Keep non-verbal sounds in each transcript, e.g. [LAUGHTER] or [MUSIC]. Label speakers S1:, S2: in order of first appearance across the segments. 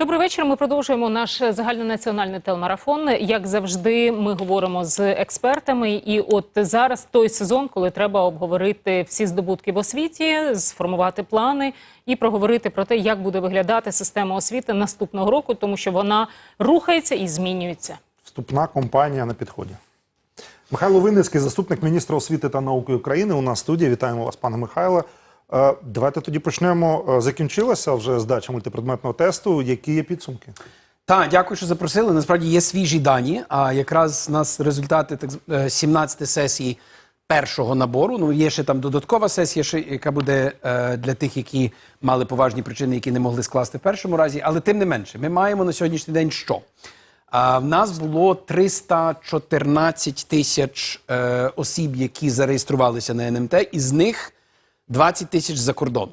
S1: Добрий вечір. Ми продовжуємо наш загальнонаціональний телемарафон. Як завжди, ми говоримо з експертами. І от зараз той сезон, коли треба обговорити всі здобутки в освіті, сформувати плани і проговорити про те, як буде виглядати система освіти наступного року, тому що вона рухається і змінюється.
S2: Вступна компанія на підході. Михайло Винницький, заступник міністра освіти та науки України. У нас студії. Вітаємо вас, пане Михайле. Е, Давайте тоді почнемо. Е, Закінчилася вже здача мультипредметного тесту. Які є підсумки?
S3: Так, дякую, що запросили. Насправді є свіжі дані. А якраз у нас результати так з- е, 17 сесії першого набору. Ну є ще там додаткова сесія, ще, яка буде е, для тих, які мали поважні причини, які не могли скласти в першому разі. Але тим не менше, ми маємо на сьогоднішній день що? А в нас було 314 тисяч е, осіб, які зареєструвалися на НМТ, із них 20 тисяч за кордону.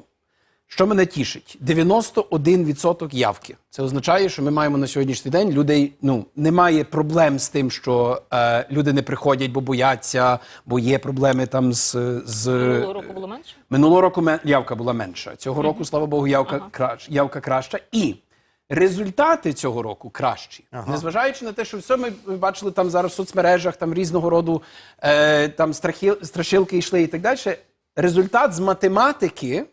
S3: Що мене тішить? 91% явки. Це означає, що ми маємо на сьогоднішній день людей. Ну немає проблем з тим, що е, люди не приходять, бо бояться, бо є проблеми там з. з...
S1: Минулого року було менше.
S3: Минулого року ме- явка була менша. Цього року, слава Богу, явка, кращ, явка краща. І результати цього року кращі. Незважаючи на те, що все ми бачили там зараз в соцмережах, там різного роду е, там страхіл, страшилки йшли і так далі. Результат з математики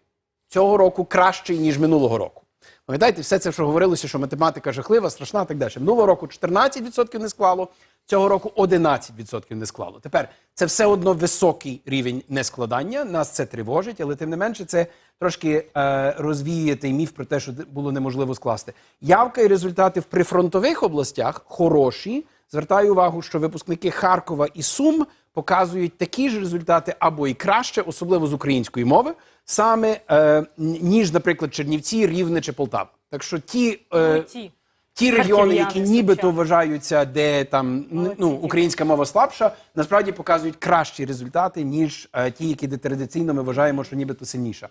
S3: цього року кращий, ніж минулого року. Пам'ятаєте, все це, що говорилося, що математика жахлива, страшна так далі. Минулого року 14% не склало, цього року 11% не склало. Тепер це все одно високий рівень нескладання. Нас це тривожить, але тим не менше, це трошки е, розвіює той міф про те, що було неможливо скласти. Явка і результати в прифронтових областях хороші. Звертаю увагу, що випускники Харкова і Сум показують такі ж результати або і краще, особливо з української мови, саме е, ніж, наприклад, Чернівці, Рівне чи Полтава. Так що ті, е,
S1: Ті.
S3: ті регіони, які нібито вважаються, де там ну, українська мова слабша, насправді показують кращі результати, ніж е, ті, які де традиційно ми вважаємо, що нібито сильніша.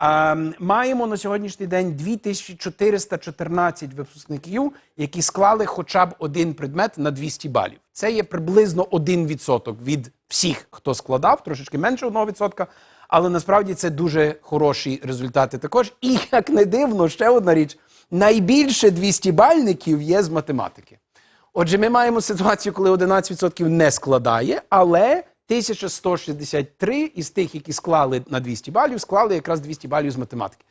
S3: А, м, маємо на сьогоднішній день 2414 випускників, які склали хоча б один предмет на 200 балів. Це є приблизно 1% від всіх, хто складав, трошечки менше 1%, але насправді це дуже хороші результати також. І як не дивно, ще одна річ: найбільше 200 бальників є з математики. Отже, ми маємо ситуацію, коли 11% не складає, але 1163 із тих, які склали на 200 балів, склали якраз 200 балів з математики.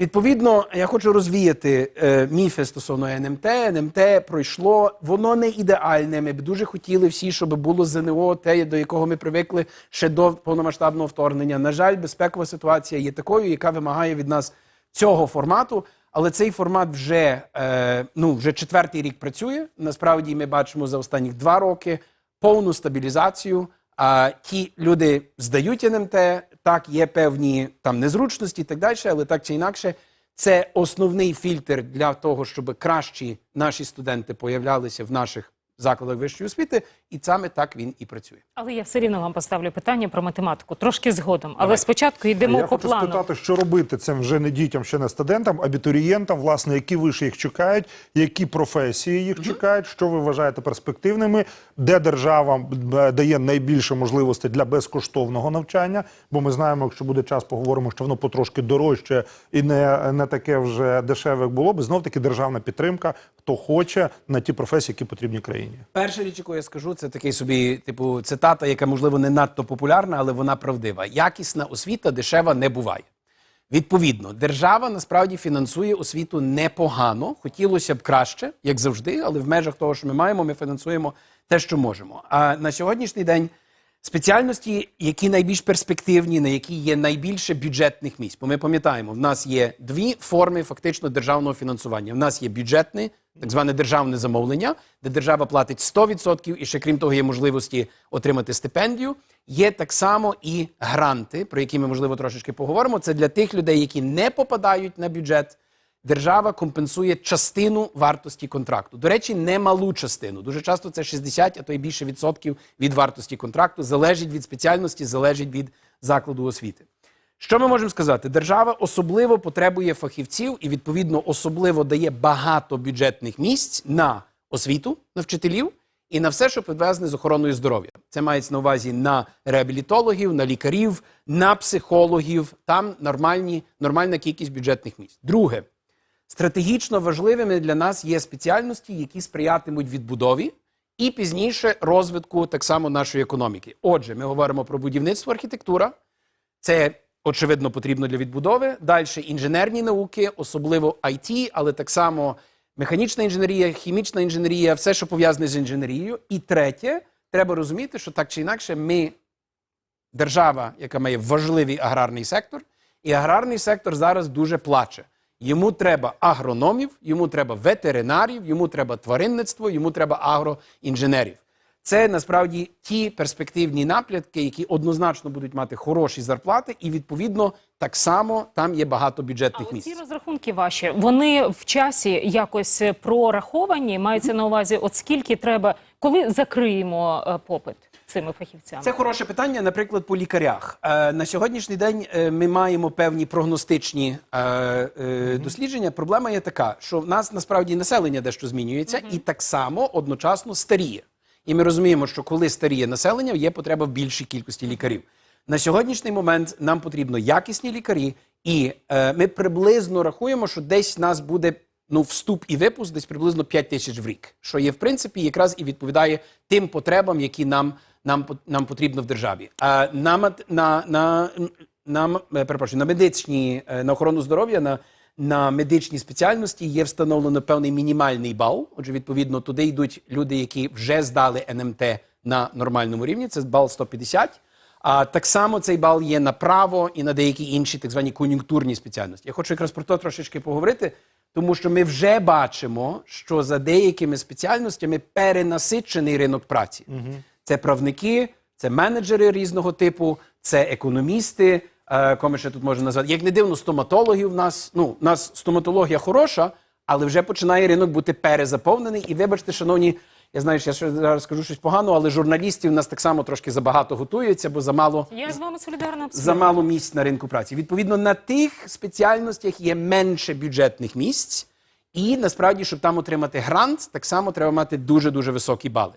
S3: Відповідно, я хочу розвіяти е, міфи стосовно НМТ. НМТ пройшло, воно не ідеальне. Ми б дуже хотіли всі, щоб було ЗНО, те, до якого ми привикли ще до повномасштабного вторгнення. На жаль, безпекова ситуація є такою, яка вимагає від нас цього формату. Але цей формат вже, е, ну, вже четвертий рік працює. Насправді ми бачимо за останні два роки повну стабілізацію. А ті люди здають НМТ, так, є певні там незручності і так далі, але так чи інакше, це основний фільтр для того, щоб кращі наші студенти появлялися в наших закладах вищої освіти, і саме так він і працює.
S1: Але я все рівно вам поставлю питання про математику трошки згодом. Але
S3: Давайте.
S1: спочатку йдемо
S2: Я
S1: по
S2: хочу
S1: плану.
S2: спитати, що робити цим вже не дітям, ще не студентам, абітурієнтам, власне, які виші їх чекають, які професії їх чекають, що ви вважаєте перспективними, де держава е, дає найбільше можливостей для безкоштовного навчання. Бо ми знаємо, якщо буде час, поговоримо, що воно потрошки дорожче і не, не таке вже дешеве, як було б. Знов таки державна підтримка, хто хоче на ті професії, які потрібні країні.
S3: Перша річ, яку я скажу, це такий собі, типу, цитата, яка можливо не надто популярна, але вона правдива. Якісна освіта дешева не буває. Відповідно, держава насправді фінансує освіту непогано. Хотілося б краще, як завжди, але в межах того, що ми маємо, ми фінансуємо те, що можемо. А на сьогоднішній день спеціальності, які найбільш перспективні, на які є найбільше бюджетних місць. Бо ми пам'ятаємо, в нас є дві форми фактично державного фінансування. В нас є бюджетне, так зване державне замовлення, де держава платить 100%, і ще крім того, є можливості отримати стипендію. Є так само і гранти, про які ми можливо трошечки поговоримо. Це для тих людей, які не попадають на бюджет. Держава компенсує частину вартості контракту. До речі, немалу частину. Дуже часто це 60, а то й більше відсотків від вартості контракту. Залежить від спеціальності, залежить від закладу освіти. Що ми можемо сказати? Держава особливо потребує фахівців і, відповідно, особливо дає багато бюджетних місць на освіту, на вчителів і на все, що пов'язане з охороною здоров'я. Це мається на увазі на реабілітологів, на лікарів, на психологів. Там нормальні, нормальна кількість бюджетних місць. Друге, Стратегічно важливими для нас є спеціальності, які сприятимуть відбудові і пізніше розвитку так само нашої економіки. Отже, ми говоримо про будівництво, архітектура. Це очевидно потрібно для відбудови. Далі інженерні науки, особливо IT, але так само механічна інженерія, хімічна інженерія, все, що пов'язане з інженерією. І третє, треба розуміти, що так чи інакше ми держава, яка має важливий аграрний сектор, і аграрний сектор зараз дуже плаче. Йому треба агрономів, йому треба ветеринарів, йому треба тваринництво, йому треба агроінженерів. Це насправді ті перспективні наплятки, які однозначно будуть мати хороші зарплати, і відповідно так само там є багато
S1: А
S3: бюджетних місць.
S1: розрахунки ваші, вони в часі якось прораховані. Мається на увазі, от скільки треба, коли закриємо е, попит цими фахівцями?
S3: Це хороше питання, наприклад, по лікарях. Е, на сьогоднішній день е, ми маємо певні прогностичні е, е, дослідження. Проблема є така, що в нас насправді населення дещо змінюється, і так само одночасно старіє. І ми розуміємо, що коли старіє населення, є потреба в більшій кількості лікарів. На сьогоднішній момент нам потрібно якісні лікарі, і е, ми приблизно рахуємо, що десь нас буде ну, вступ і випуск десь приблизно 5 тисяч в рік, що є в принципі якраз і відповідає тим потребам, які нам, нам, нам потрібно в державі. А на, на, на, на, е, перепрошую, на медичні, е, на охорону здоров'я, на, на медичні спеціальності є встановлено певний мінімальний бал. Отже, відповідно, туди йдуть люди, які вже здали НМТ на нормальному рівні. Це бал 150. А так само цей бал є на право і на деякі інші так звані кон'юнктурні спеціальності. Я хочу якраз про то трошечки поговорити, тому що ми вже бачимо, що за деякими спеціальностями перенасичений ринок праці. Це правники, це менеджери різного типу, це економісти. Е, кому ще тут можна назвати? Як не дивно, стоматологів в нас. Ну, у нас стоматологія хороша, але вже починає ринок бути перезаповнений. І вибачте, шановні, я знаю, що я ще зараз скажу щось погано, але журналістів у нас так само трошки забагато готуються, бо замало
S1: Я з вами солідарна абсолютно.
S3: замало місць на ринку праці. Відповідно, на тих спеціальностях є менше бюджетних місць, і насправді, щоб там отримати грант, так само треба мати дуже дуже високі бали.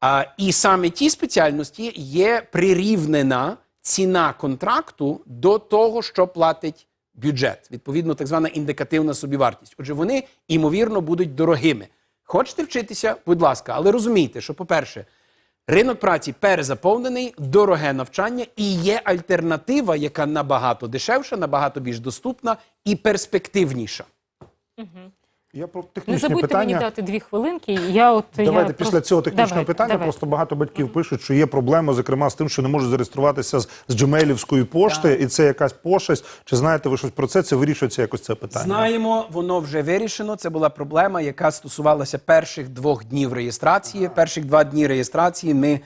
S3: А, і саме ті спеціальності є прирівнена ціна контракту до того, що платить бюджет. Відповідно, так звана індикативна собівартість. Отже, вони ймовірно будуть дорогими. Хочете вчитися, будь ласка, але розумійте, що, по-перше, Ринок праці перезаповнений, дороге навчання і є альтернатива, яка набагато дешевша, набагато більш доступна і перспективніша.
S2: Я про
S1: Не забудьте
S2: питання.
S1: мені дати дві хвилинки. Я от
S2: Давайте
S1: я
S2: після
S1: просто-
S2: цього технічного
S1: Давайте,
S2: питання.
S1: давайте.
S2: Просто багато батьків пишуть, що є проблема, зокрема з тим, що не можуть зареєструватися з, з джемейлівської пошти, і це якась пошесть. Чи знаєте ви щось про це? Це вирішується якось це питання?
S3: Знаємо, воно вже вирішено. Це була проблема, яка стосувалася перших двох днів реєстрації. Перших два дні реєстрації ми.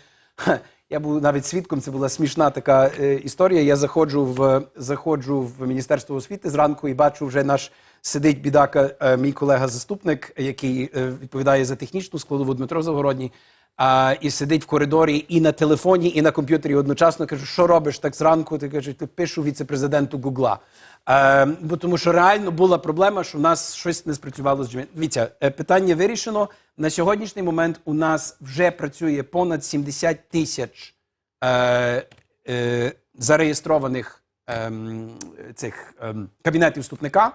S3: Я був навіть свідком, це була смішна така е, історія. Я заходжу в заходжу в Міністерство освіти зранку і бачу, вже наш сидить бідака, е, мій колега-заступник, який е, відповідає за технічну складову Дмитро Завгородній. А, і сидить в коридорі і на телефоні, і на комп'ютері одночасно. Кажу, що робиш так зранку? Ти кажеш, ти пишу віце-президенту Гугла. Е, бо тому що реально була проблема, що в нас щось не спрацювало з. Дивіться, е, питання вирішено. На сьогоднішній момент у нас вже працює понад 70 тисяч е, е, зареєстрованих ем, цих ем, кабінетів вступника.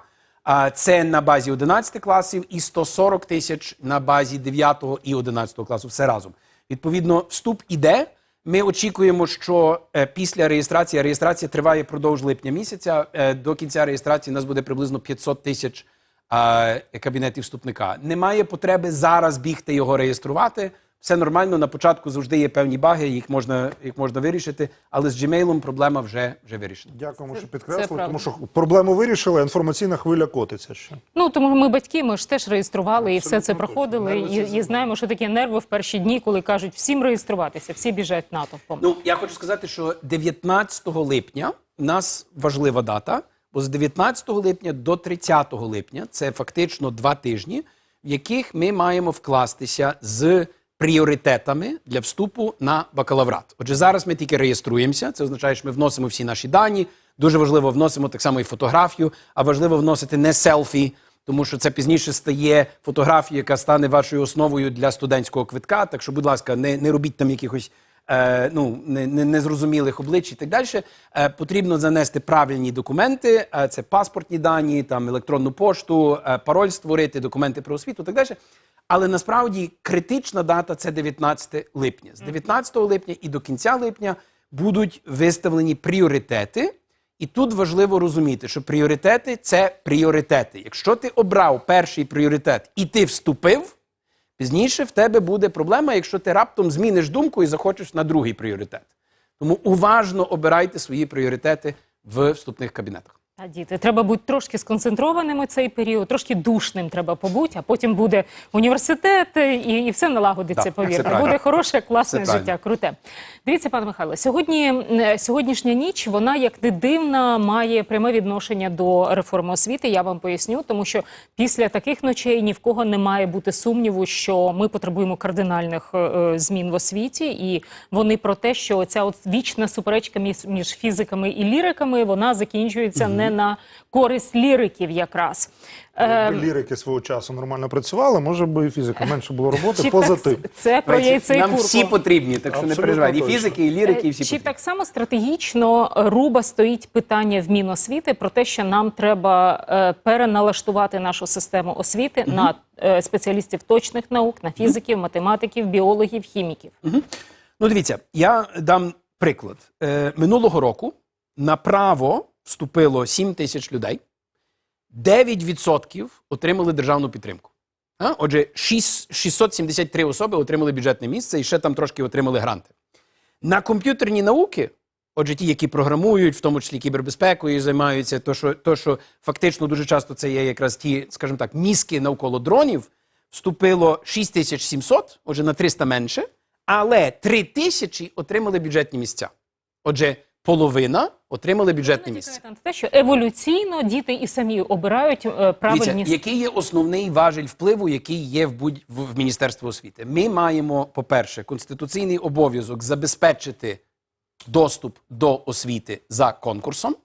S3: Це на базі 11 класів і 140 тисяч на базі 9 і 11 класу. Все разом. Відповідно, вступ іде. Ми очікуємо, що е, після реєстрації реєстрація триває продовж липня місяця. е, до кінця реєстрації у нас буде приблизно 500 тисяч кабінетів вступника. Немає потреби зараз бігти його реєструвати. Все нормально. На початку завжди є певні баги, їх можна, їх можна вирішити, але з Gmail проблема вже, вже вирішена.
S2: Дякуємо, що підкреслили, тому що проблему вирішили, а інформаційна хвиля котиться ще.
S1: Ну тому ми батьки, ми ж теж реєстрували і все це проходили. І, і знаємо, що таке нерви в перші дні, коли кажуть всім реєструватися, всі біжать натовпом.
S3: Ну, я хочу сказати, що 19 липня у нас важлива дата, бо з 19 липня до 30 липня це фактично два тижні, в яких ми маємо вкластися з пріоритетами для вступу на бакалаврат. Отже, зараз ми тільки реєструємося. Це означає, що ми вносимо всі наші дані. Дуже важливо вносимо так само і фотографію, а важливо вносити не селфі. Тому що це пізніше стає фотографією, яка стане вашою основою для студентського квитка. Так що, будь ласка, не, не робіть там якихось е, ну, не- не- незрозумілих облич і так далі. Е, потрібно занести правильні документи, е, це паспортні дані, там, електронну пошту, е, пароль створити, документи про освіту і так далі. Але насправді критична дата це 19 липня. З 19 липня і до кінця липня будуть виставлені пріоритети. І тут важливо розуміти, що пріоритети це пріоритети. Якщо ти обрав перший пріоритет і ти вступив, пізніше в тебе буде проблема, якщо ти раптом зміниш думку і захочеш на другий пріоритет. Тому уважно обирайте свої пріоритети в вступних кабінетах.
S1: А діти, треба бути трошки сконцентрованими цей період, трошки душним треба побути, а потім буде університет і, і все налагодиться,
S3: це
S1: повірте.
S3: правильно.
S1: Буде хороше, класне
S3: Це правильно.
S1: життя, круте. Дивіться, пане Михайло, сьогодні е, сьогоднішня ніч, вона як не дивна, має пряме відношення до реформи освіти. Я вам поясню, тому що після таких ночей ні в кого не має бути сумніву, що ми потребуємо кардинальних е, е, змін в освіті, і вони про те, що ця от вічна суперечка між, між фізиками і ліриками, вона закінчується не на користь ліриків, якраз. Е,
S2: Якби лірики свого часу нормально працювали, може би і фізика менше було роботи [LAUGHS]
S1: чи
S2: поза тим.
S1: Це про яйце і
S3: Нам
S1: курку.
S3: всі потрібні, так що не
S2: Абсолютно
S3: переживайте. І
S2: точно.
S3: фізики, і лірики, і всі
S1: Чи
S3: потрібні.
S1: так само стратегічно е, руба стоїть питання в Міносвіти про те, що нам треба е, переналаштувати нашу систему освіти на е, спеціалістів точних наук, на фізиків, математиків, біологів, хіміків?
S3: Ну, дивіться, я дам приклад. Е, минулого року на право вступило 7 тисяч людей, 9% отримали державну підтримку. А? Отже, 6, 673 особи отримали бюджетне місце і ще там трошки отримали гранти. На комп'ютерні науки, отже, ті, які програмують, в тому числі кібербезпекою займаються, то що, то, що фактично дуже часто це є якраз ті, скажімо так, мізки навколо дронів, вступило 6700, отже, на 300 менше, але 3000 отримали бюджетні місця. Отже, половина отримали бюджетне місце.
S1: На те, що еволюційно діти і самі обирають е, правильні
S3: Дивіться, який є основний важель впливу, який є в будь в, в Міністерстві освіти? Ми маємо, по-перше, конституційний обов'язок забезпечити доступ до освіти за конкурсом,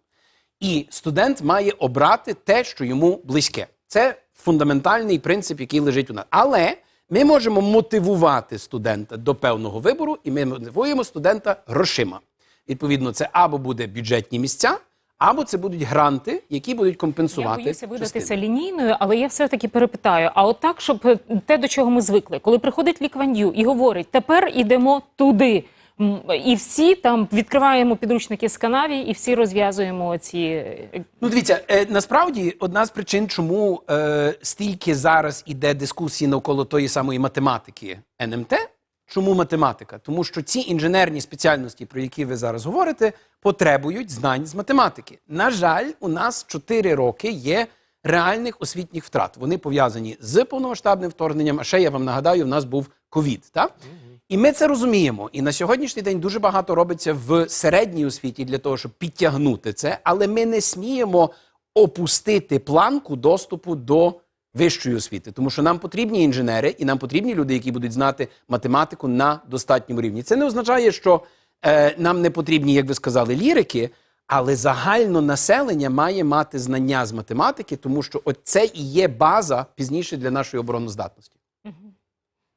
S3: і студент має обрати те, що йому близьке. Це фундаментальний принцип, який лежить у нас. Але ми можемо мотивувати студента до певного вибору, і ми мотивуємо студента грошима. Відповідно, це або буде бюджетні місця, або це будуть гранти, які будуть
S1: Я боюся видатися
S3: частину.
S1: лінійною, але я все-таки перепитаю: а от так, щоб е, те, до чого ми звикли, коли приходить ліквандю і говорить, тепер ідемо туди. І всі там відкриваємо підручники з канаві, і всі розв'язуємо ці е,
S3: Ну, дивіться, е, насправді одна з причин, чому е, стільки зараз іде дискусії навколо тої самої математики НМТ. Чому математика? Тому що ці інженерні спеціальності, про які ви зараз говорите, потребують знань з математики. На жаль, у нас 4 роки є реальних освітніх втрат. Вони пов'язані з повномасштабним вторгненням. А ще я вам нагадаю, в нас був ковід. І ми це розуміємо. І на сьогоднішній день дуже багато робиться в середній освіті для того, щоб підтягнути це, але ми не сміємо опустити планку доступу до вищої освіти, тому що нам потрібні інженери і нам потрібні люди, які будуть знати математику на достатньому рівні. Це не означає, що е, нам не потрібні, як ви сказали, лірики. Але загально населення має мати знання з математики, тому що це і є база пізніше для нашої обороноздатності.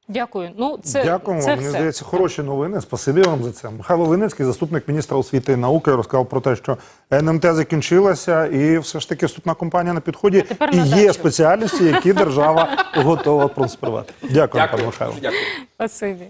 S1: Дякую. Ну це
S2: Дякуємо.
S1: це
S2: Мені
S1: все.
S2: здається, хороші новини. Спасибі вам за це. Михайло Винницький, заступник міністра освіти і науки, розказав про те, що НМТ закінчилася, і все ж таки вступна компанія на підході.
S1: тепер
S2: І
S1: на
S2: є
S1: дачу.
S2: спеціальності, які держава [LAUGHS] готова проспривати. Дякую, пане Михайло.
S3: Дякую.
S1: Спасибі.